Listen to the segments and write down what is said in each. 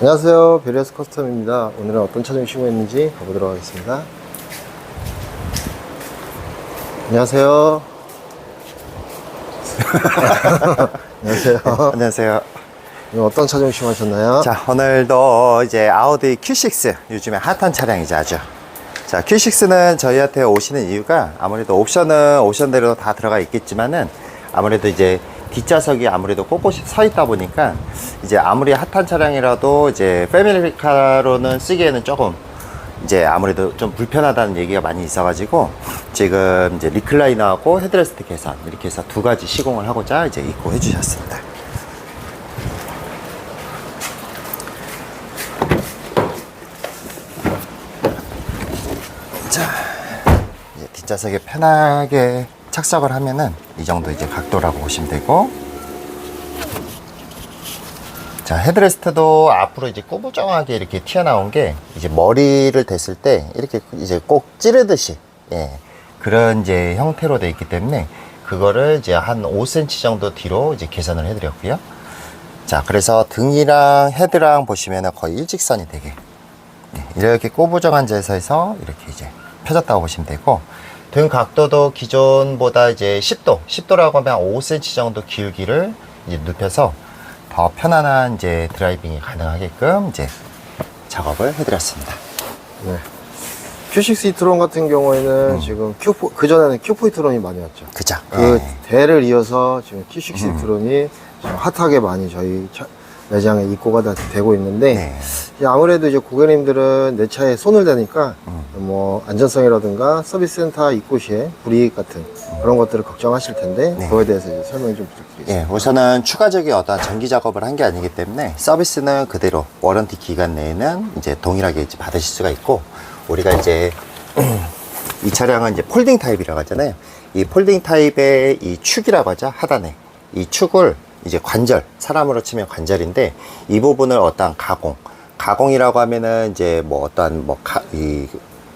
안녕하세요. 베리어스 커스텀입니다. 오늘은 어떤 차종이 시공했는지 가보도록 하겠습니다. 안녕하세요. 안녕하세요. 안녕하세요. 어떤 차종 시공하셨나요? 자, 오늘도 이제 아우디 Q6 요즘에 핫한 차량이죠, 아주. 자, Q6는 저희한테 오시는 이유가 아무래도 옵션은 옵션대로 다 들어가 있겠지만은 아무래도 이제 뒷좌석이 아무래도 꼿꼿이 서 있다 보니까 이제 아무리 핫한 차량이라도 이제 패밀리카로는 쓰기에는 조금 이제 아무래도 좀 불편하다는 얘기가 많이 있어가지고 지금 이제 리클라이너하고 헤드레스트 개선 이렇게 해서 두 가지 시공을 하고자 이제 입고 해 주셨습니다. 자, 이제 뒷좌석에 편하게 착석을 하면은 이 정도 이제 각도라고 보시면 되고. 자, 헤드레스트도 앞으로 이제 꾸부정하게 이렇게 튀어나온 게 이제 머리를 댔을 때 이렇게 이제 꼭 찌르듯이, 예. 그런 이제 형태로 되어 있기 때문에 그거를 이제 한 5cm 정도 뒤로 이제 개선을 해드렸고요. 자, 그래서 등이랑 헤드랑 보시면은 거의 일직선이 되게 네, 이렇게 꼬부정한 자세에서 이렇게 이제 펴졌다고 보시면 되고 등 각도도 기존보다 이제 10도, 10도라고 하면 5cm 정도 기울기를 이제 눕혀서 더 편안한 이제 드라이빙이 가능하게끔 이제 작업을 해드렸습니다. 네. Q6 이트론 같은 경우에는 음. 지금 Q4, 그전에는 Q4 이트론이 많이 왔죠. 그죠? 그 예. 대를 이어서 지금 Q6 음. 이트론이 지금 핫하게 많이 저희 차- 매장에 입고가 다 되고 있는데 네. 아무래도 이제 고객님들은 내 차에 손을 대니까 음. 뭐 안전성이라든가 서비스 센터 입고 시에 불이익 같은 그런 것들을 걱정하실 텐데 네. 그거에 대해서 이제 설명 좀 부탁드리겠습니다. 예, 우선은 추가적인 어떤 전기 작업을 한 게 아니기 때문에 서비스는 그대로 워런티 기간 내에는 이제 동일하게 이제 받으실 수가 있고 우리가 이제 이 차량은 이제 폴딩 타입이라고 하잖아요. 이 폴딩 타입의 이 축이라고 하죠. 하단에 이 축을 이제 관절 사람으로 치면 관절인데 이 부분을 어떠한 가공 가공이라고 하면은 이제 뭐 어떠한 뭐이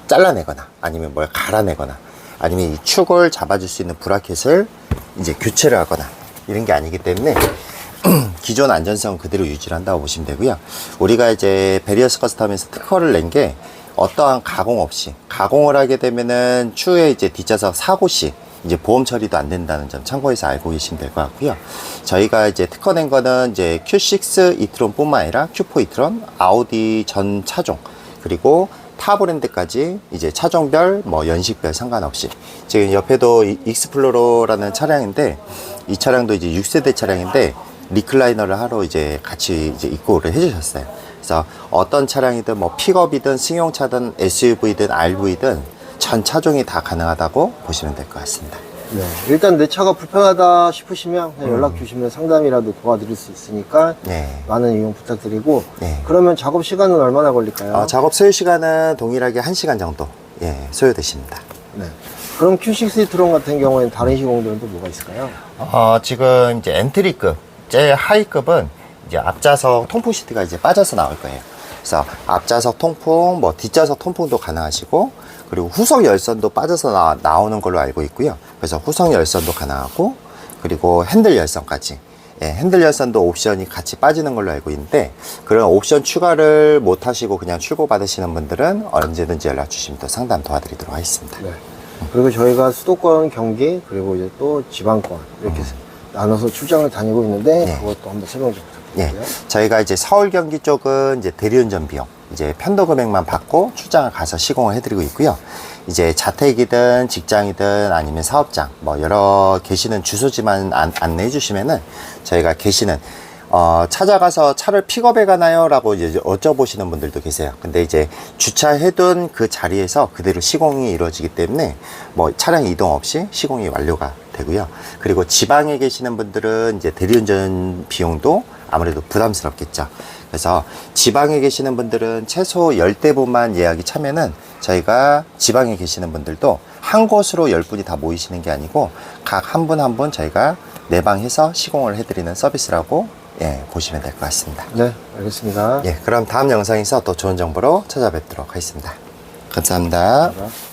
잘라내거나 아니면 뭘 갈아내거나 아니면 이 축을 잡아줄 수 있는 브라켓을 이제 교체를 하거나 이런 게 아니기 때문에 기존 안전성 그대로 유지를 한다고 보시면 되고요. 우리가 이제 베리어스 커스텀에서 특허를 낸 게 어떠한 가공 없이 가공을 하게 되면은 추후에 이제 뒷좌석 사고 시 이제 보험 처리도 안 된다는 점 참고해서 알고 계시면 될 것 같고요. 저희가 이제 특허 낸 거는 이제 Q6 이트론뿐만 아니라 Q4 이트론, 아우디 전 차종 그리고 타 브랜드까지 이제 차종별 뭐 연식별 상관없이 지금 옆에도 이- 익스플로러라는 차량인데 이 차량도 이제 6세대 차량인데 리클라이너를 하러 이제 같이 이제 입고를 해주셨어요. 그래서 어떤 차량이든 뭐 픽업이든 승용차든 SUV든 RV든 전 차종이 다 가능하다고 보시면 될 것 같습니다. 네. 일단 내 차가 불편하다 싶으시면 음. 그냥 연락 주시면 상담이라도 도와드릴 수 있으니까 네. 많은 이용 부탁드리고 네. 그러면 작업 시간은 얼마나 걸릴까요? 어, 작업 소요 시간은 동일하게 1시간 정도 예, 소요되십니다. 네. 그럼 Q6 이트론 같은 경우에는 다른 시공들은 또 뭐가 있을까요? 어, 지금 이제 엔트리급, 제일 하위급은 이제 앞좌석 통풍 시트가 이제 빠져서 나올 거예요. 그래서 앞좌석 통풍, 뭐 뒷좌석 통풍도 가능하시고, 그리고 후석 열선도 빠져서 나, 오는 걸로 알고 있고요. 그래서 후석 열선도 가능하고, 그리고 핸들 열선까지. 예, 핸들 열선도 옵션이 같이 빠지는 걸로 알고 있는데, 그런 옵션 추가를 못 하시고 그냥 출고 받으시는 분들은 언제든지 연락 주시면 또 상담 도와드리도록 하겠습니다. 네. 그리고 저희가 수도권, 경기, 그리고 이제 또 지방권 이렇게 나눠서 출장을 다니고 있는데 음. 네. 그것도 한번 설명 좀 예, 부탁드릴게요. 저희가 이제 서울 경기 쪽은 이제 대리운전 비용, 이제 편도 금액만 받고 출장을 가서 시공을 해드리고 있고요. 이제 자택이든 직장이든 아니면 사업장, 뭐 여러 계시는 주소지만 안, 안내해 주시면은 저희가 계시는 어, 찾아가서 차를 픽업해 가나요? 라고 이제 여쭤보시는 분들도 계세요. 근데 이제 주차해둔 그 자리에서 그대로 시공이 이루어지기 때문에 뭐 차량 이동 없이 시공이 완료가 되고요. 그리고 지방에 계시는 분들은 이제 대리운전 비용도 아무래도 부담스럽겠죠. 그래서 지방에 계시는 분들은 최소 10대분만 예약이 차면은 저희가 지방에 계시는 분들도 한 곳으로 10분이 다 모이시는 게 아니고 각 한 분 한 분 저희가 내방해서 시공을 해드리는 서비스라고 예, 보시면 될 것 같습니다. 네, 알겠습니다. 예, 그럼 다음 영상에서 또 좋은 정보로 찾아뵙도록 하겠습니다. 감사합니다. 감사합니다.